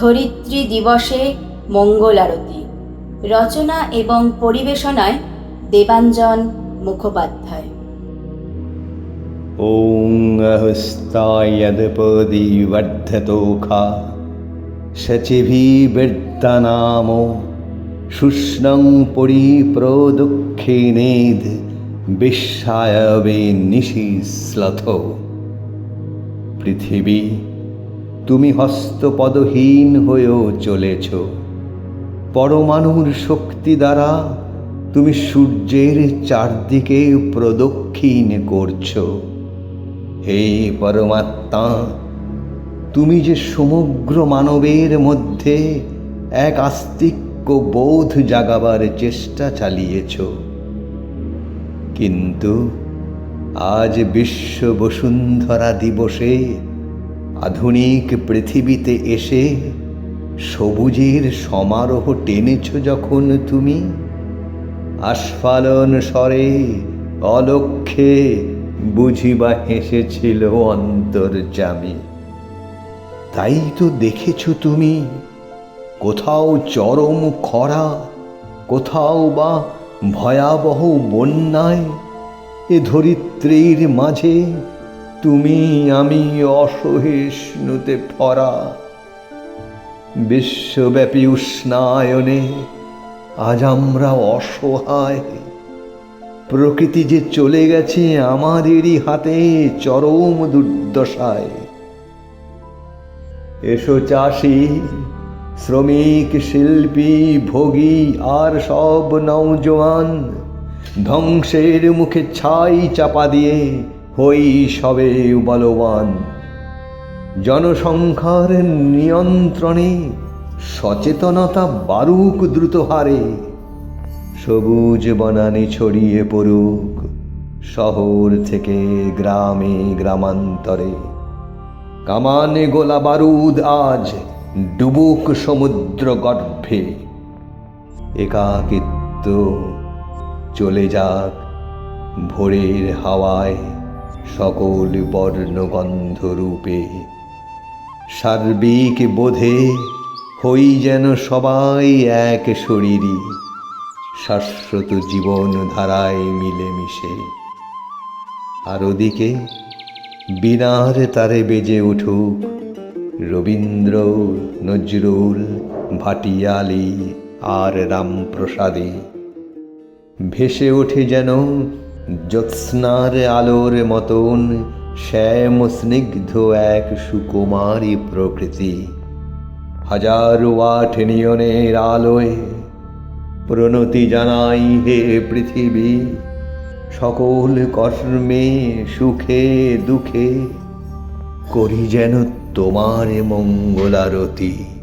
ধরিত্রী দিবসে মঙ্গল আরতি। রচনা এবং পরিবেশনায় দেবাঞ্জন মুখোপাধ্যায়। ওং অহস্তায়দপদী বর্ধতোখা শচিভিবৃত্তনাম শুষ্ণং পরিপ্রদক্ষিণেদ বিশ্বায়বে নিশিশ্লথ পৃথিবী তুমি হস্তপদহীন হয়েও চলেছ। পরমাণুর শক্তি দ্বারা তুমি সূর্যের চারদিকে প্রদক্ষিণ করছ। হে পরমাত্মা, তুমি যে সমগ্র মানবের মধ্যে এক আস্তিক্য বোধ জাগাবার চেষ্টা চালিয়েছ। কিন্তু আজ বিশ্ব বসুন্ধরা দিবসে আধুনিক পৃথিবীতে এসে সবুজের সমারোহ টেনেছ যখন তুমি? আস্ফালন স্বরে অলক্ষে বুঝিবা হেসেছিল অন্তর্জামী তাই তো দেখেছ তুমি, কোথাও চরম খরা, কোথাও বা ভয়াবহ বন্যায় এ ধরিত্রীর মাঝে তুমি আমি অসহিষ্ণুতে ফরা বিশ্বব্যাপী উষ্ণায়নে আজ আমরা অসহায়। প্রকৃতি যে চলে গেছে আমাদেরই হাতে চরম দুর্দশায়। এসো চাষি, শ্রমিক, শিল্পী, ভোগী আর সব নৌজওয়ান ধ্বংসের মুখে ছাই চাপা দিয়ে হই সবে বলবান। জনসংখ্যার নিয়ন্ত্রণে সচেতনতা বারুক দ্রুত হারে সবুজ বনানি ছড়িয়ে পড়ুক শহর থেকে গ্রামে গ্রামান্তরে। কামানে গোলা বারুদ আজ ডুবুক সমুদ্র গর্ভে। একাকিত্ব চলে যাক ভোরের হাওয়ায়। সকল বর্ণগন্ধ রূপে সার্বিক বোধে হই যেন সবাই এক শরীরই। শাশ্বত জীবন ধারায় মিলেমিশে। আর ওদিকে বিনার তারে বেজে উঠুক রবীন্দ্র নজরুল ভাটিয়ালি আর রামপ্রসাদে। ভেসে ওঠে যেন জ্যোৎস্নার আলোর মতন শ্যাম স্নিগ্ধ এক সুকুমারী প্রকৃতি হাজার ওয়াট নিয়নের আলোয় প্রণতি জানাই হে পৃথিবী সকল কর্মে সুখে দুঃখে করি যেন তোমার মঙ্গলারতি।